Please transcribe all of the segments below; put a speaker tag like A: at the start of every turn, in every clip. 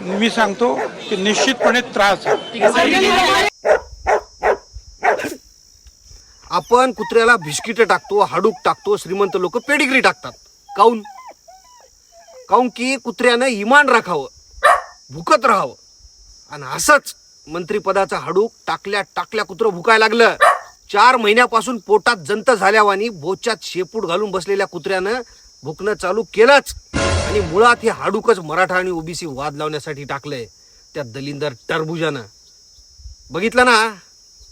A: मी सांगतो की निश्चितपणे त्रास
B: आपण कुत्र्याला बिस्किट टाकतो हाडूक टाकतो श्रीमंत लोक पेडिग्री टाकतात. काऊन? काऊन की कुत्र्यानं इमान राखावं भुकत राहावं. आणि असंच मंत्रीपदाचा हाडूक टाकल्या टाकल्या कुत्रं भुकायला लागलं. चार महिन्यापासून पोटात जंत झाल्यावानी बोच्यात शेपूट घालून बसलेल्या कुत्र्यानं भुकणं चालू केलंच. आणि मुळात हे हाडूकच मराठा आणि ओबीसी वाद लावण्यासाठी टाकलंय त्या दलिंदर टरबुजानं. बघितलं ना?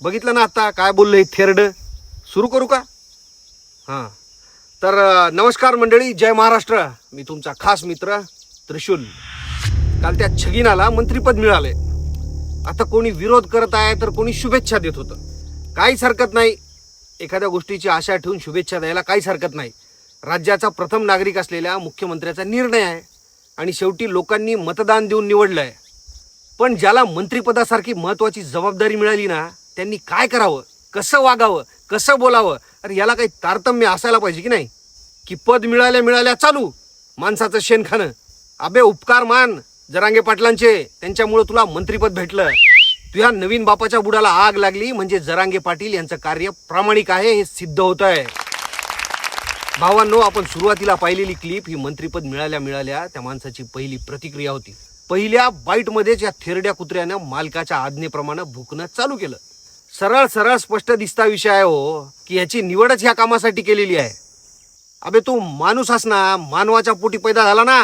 B: बघितलं ना आता? काय बोललं हे थेरड? सुरू करू का? हां. तर नमस्कार मंडळी जय महाराष्ट्र. मी तुमचा खास मित्र त्रिशूल. काल त्या छगिनाला मंत्रीपद मिळाले. आता कोणी विरोध करत आहे तर कोणी शुभेच्छा देत होतं. काहीच हरकत नाही. एखाद्या गोष्टीची आशा ठेवून शुभेच्छा द्यायला काहीच हरकत नाही. राज्याचा प्रथम नागरिक असलेल्या मुख्यमंत्र्याचा निर्णय आहे. आणि शेवटी लोकांनी मतदान देऊन निवडलं आहे पण ज्याला मंत्रिपदासारखी महत्त्वाची जबाबदारी मिळाली ना त्यांनी काय करावं? कसं वागावं? कसं बोलावं? अरे याला काही तारतम्य असायला पाहिजे की नाही? की पद मिळाल्या मिळाल्या चालू. माणसाचं शेणखानं अबे उपकार मान जरांगे पाटलांचे. त्यांच्यामुळं तुला मंत्रिपद भेटलं. तुझ्या नवीन बापाच्या बुडाला आग लागली म्हणजे जरांगे पाटील यांचं कार्य प्रामाणिक आहे हे सिद्ध होत आहे भावांनो आपण सुरुवातीला पाहिलेली क्लिप ही मंत्रीपद मिळाल्या मिळाल्या त्या माणसाची पहिली प्रतिक्रिया होती. पहिल्या बाईटमध्येच या थेरड्या कुत्र्यानं मालकाच्या आज्ञेप्रमाणे भुकणं चालू केलं. सरळ सरळ स्पष्ट दिसता विषय आहे हो की याची निवडच ह्या कामासाठी केलेली आहे. अबे तू माणूस असना मानवाच्या पोटी पैदा झाला ना.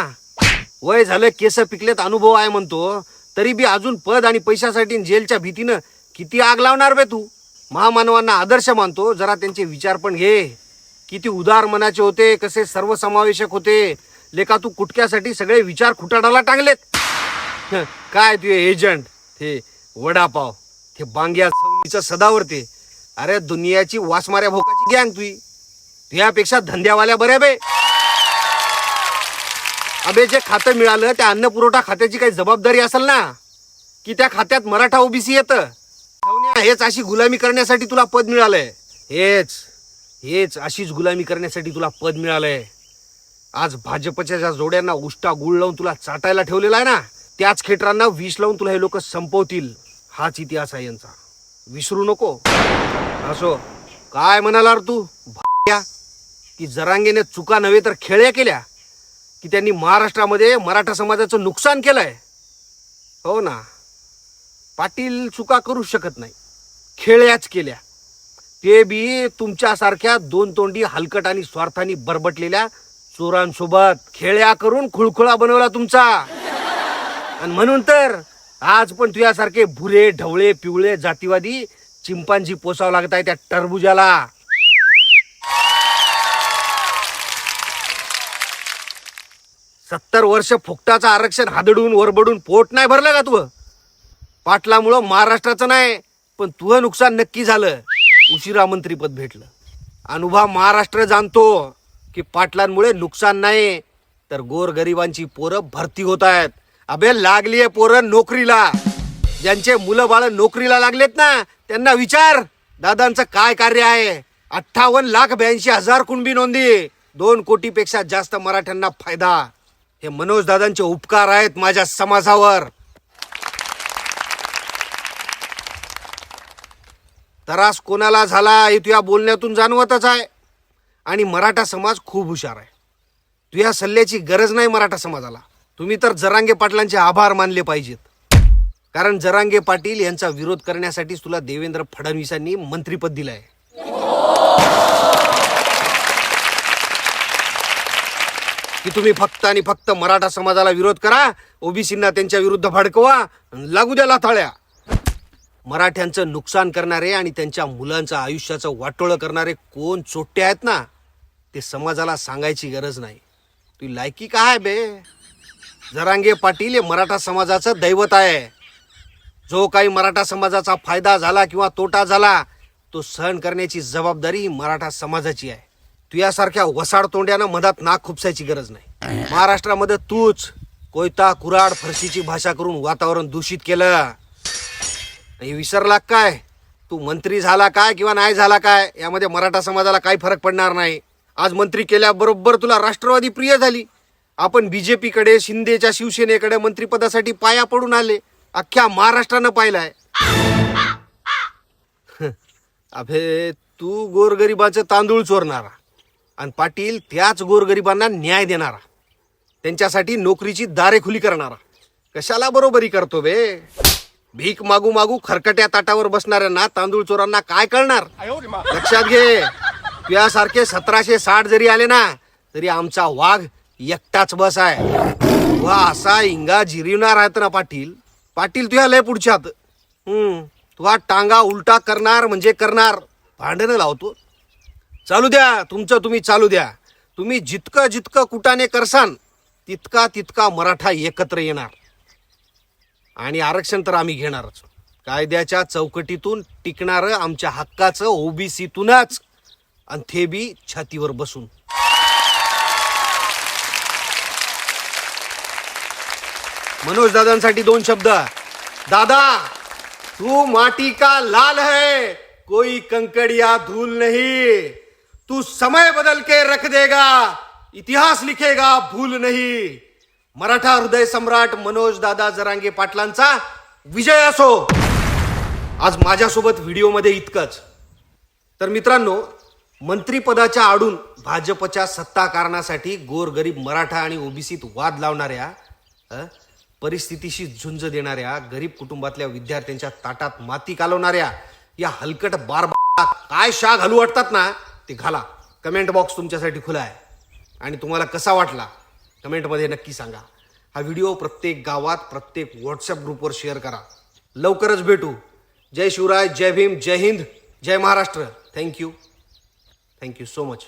B: वय झालं केस पिकलेत अनुभव आहे म्हणतो. तरी बी अजून पद आणि पैशासाठी जेलच्या भीतीनं किती आग लावणार बे तू? महामानवांना आदर्श मानतो जरा त्यांचे विचार पण घे. किती उदार मनाचे होते कसे सर्वसमावेशक होते. लेखा तू कुटक्यासाठी सगळे विचार खुटाडाला टांगलेत. काय तुझे एजंट हे वडापाव ते बांग्या सवनीचं सदावरते अरे दुनियाची वासमाऱ्या भोकाची गँग तुई तुझ्यापेक्षा धंद्यावाल्या बऱ्या बे. अबे जे खातं मिळालं त्या अन्न पुरवठा खात्याची काही जबाबदारी असेल ना? की त्या खात्यात मराठा ओबीसी येतं? हेच अशी गुलामी करण्यासाठी तुला पद मिळालंय. हेच. हेच अशीच गुलामी करण्यासाठी तुला पद मिळालंय. आज भाजपच्या ज्या जोड्यांना उष्टा गुळ लावून तुला चाटायला ठेवलेला आहे ना त्याच खेटरांना विष लावून तुला हे लोक संपवतील. हाच इतिहास आहे यांचा. विसरू नको. असो. काय म्हणाला तू? भाड्या? की जरांगेने चुका नव्हे तर खेळ्या केल्या. की त्यांनी महाराष्ट्रामध्ये मराठा समाजाचं नुकसान केलंय. हो ना. पाटील चुका करू शकत नाही. खेळ्याच केल्या. ते बी तुमच्यासारख्या दोन तोंडी हलकट आणि स्वार्थाने बरबटलेल्या चोरांसोबत खेळ्या करून खुळखुळा बनवला तुमचा. आणि म्हणून तर आज पण तुझ्यासारखे भुरे ढवळे पिवळे जातीवादी चिंपांजी पोसावं लागत आहे त्या टरबुजाला. सत्तर वर्ष फुकटाचं आरक्षण हादडून वरबडून पोट नाही भरलं का तू पाटलामुळं महाराष्ट्राचं नाही पण तुझं नुकसान नक्की झालं. उशिरा मंत्रीपद भेटलं. अनुभव महाराष्ट्र जाणतो की पाटलांमुळे नुकसान नाही तर गोरगरिबांची पोरं भरती होत आहेत. अबे आहे पोरं नोकरीला. ज्यांचे मुलं बाळ नोकरीला लागलेत ना त्यांना विचार. दादांचं काय कार्य आहे? अठ्ठावन्न लाख ब्याऐंशी हजार कुणबी नोंदी? दोन कोटीपेक्षा जास्त मराठ्यांना फायदा. हे मनोज दादांचे उपकार आहेत माझ्या समाजावर. त्रास कोणाला झाला हे तुझ्या बोलण्यातून जाणवतच आहे. आणि मराठा समाज खूप हुशार आहे. तुझ्या सल्ल्याची गरज नाही मराठा समाजाला. तुम्ही तर जरांगे पाटलांचे आभार मानले पाहिजेत. कारण जरांगे पाटील यांचा विरोध करण्यासाठीच तुला देवेंद्र फडणवीसांनी मंत्रीपद आहे. की तुम्ही फक्त आणि फक्त मराठा समाजाला विरोध करा ओबीसींना त्यांच्या विरुद्ध भडकवा लागू द्या लाथाळ्या. मराठ्यांचं नुकसान करणारे आणि त्यांच्या मुलांचं आयुष्याचं वाटोळं करणारे कोण चोट्टे आहेत ना ते समाजाला सांगायची गरज नाही. तुझी लायकी काय आहे बे? जरांगे पाटील हे मराठा समाजाचं दैवत आहे. जो काही मराठा समाजाचा फायदा झाला किंवा तोटा झाला तो सहन करण्याची जबाबदारी मराठा समाजाची आहे. तू यासारख्या वसाड तोंड्यानं मधात नाक खुपसायची गरज नाही. महाराष्ट्रामध्ये तूच कोयता कुराड फरशीची भाषा करून वातावरण दूषित केलं. नाही विसरला काय? तू मंत्री झाला काय किंवा नाही झाला काय? यामध्ये मराठा समाजाला काही फरक पडणार नाही. आज मंत्री केल्याबरोबर तुला राष्ट्रवादी प्रिय झाली. आपण बी जे पीकडे शिंदेच्या शिवसेनेकडे मंत्रिपदासाठी पाया पडून आले. अख्ख्या महाराष्ट्रानं पाहिलाय. अभे तू गोरगरिबाचं तांदूळ चोरणारा आणि पाटील त्याच गोरगरिबांना न्याय देणारा. त्यांच्यासाठी नोकरीची दारे खुली करणारा. कशाला बरोबरी करतो बे? भीक मागू मागू खरकट्या ताटावर बसणाऱ्यांना तांदूळ चोरांना काय कळणार? लक्षात घे. तुझ्यासारखे सतराशे साठ जरी आले ना तरी आमचा वाघ एकटाच बस आहे. वा असा इंगा जिरवणार आहेत ना पाटील. पाटील तुझ्या लय पुढच्यात. हम्म तुझा टांगा उलटा करणार म्हणजे करणार. भांडणं लावतो. चालू द्या तुमचं तुम्ही चालू द्या. तुम्ही जितकं जितकं कुटाने करसान तितका तितका मराठा एकत्र येणार. आणि आरक्षण तर आम्ही घेणारच. कायद्याच्या चौकटीतून टिकणारं आमच्या हक्काचं ओबीसीतूनच आणि ते बी छातीवर बसून. मनोज दादांसाठी दोन शब्द. दादा तू माटी का लाल है? कोई कंकड़िया धूल नहीं. तू समय बदल के रख देगा इतिहास लिखेगा भूल नहीं. मराठा हृदय सम्राट मनोज दादा जरांगे पाटलांचा विजय असो. आज माझ्यासोबत व्हिडिओमध्ये इतकंच. तर मित्रांनो मंत्रिपदाच्या आडून भाजपच्या सत्ता कारणासाठी गोरगरीब मराठा आणि ओबीसीत वाद लावणाऱ्या अ, परिस्थितीशी झुंज देणाऱ्या गरीब कुटुंबातल्या विद्यार्थ्यांच्या ताटात माती कालवणाऱ्या या हलकट बार काय शा घालू वाटतात ना ते घाला. कमेंट बॉक्स तुमच्यासाठी खुला आहे. आणि तुम्हाला कसा वाटला? कमेंटमध्ये नक्की सांगा. हा व्हिडिओ प्रत्येक गावात प्रत्येक व्हॉट्सअप ग्रुपवर शेअर करा. लवकरच भेटू. जय शिवराय जय भीम जय हिंद जय Maharashtra. Thank you thank you so much